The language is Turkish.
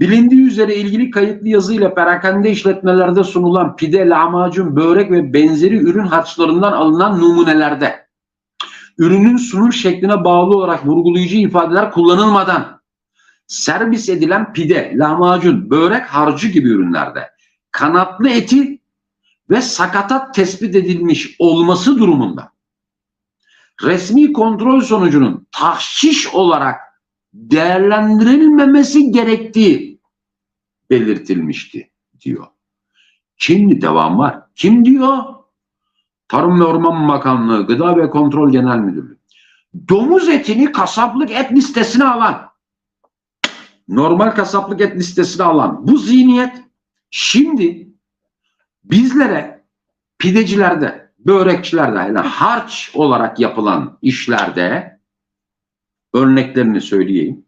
Bilindiği üzere ilgili kayıtlı yazıyla perakende işletmelerde sunulan pide, lahmacun, börek ve benzeri ürün harçlarından alınan numunelerde ürünün sunum şekline bağlı olarak vurgulayıcı ifadeler kullanılmadan servis edilen pide, lahmacun, börek harcı gibi ürünlerde kanatlı eti ve sakatat tespit edilmiş olması durumunda resmi kontrol sonucunun tahşiş olarak değerlendirilmemesi gerektiği belirtilmişti diyor. Şimdi devam var. Kim diyor? Tarım ve Orman Bakanlığı, Gıda ve Kontrol Genel Müdürlüğü. Domuz etini kasaplık et listesine alan, normal kasaplık et listesine alan bu zihniyet şimdi bizlere pidecilerde, börekçilerde yani harç olarak yapılan işlerde örneklerini söyleyeyim.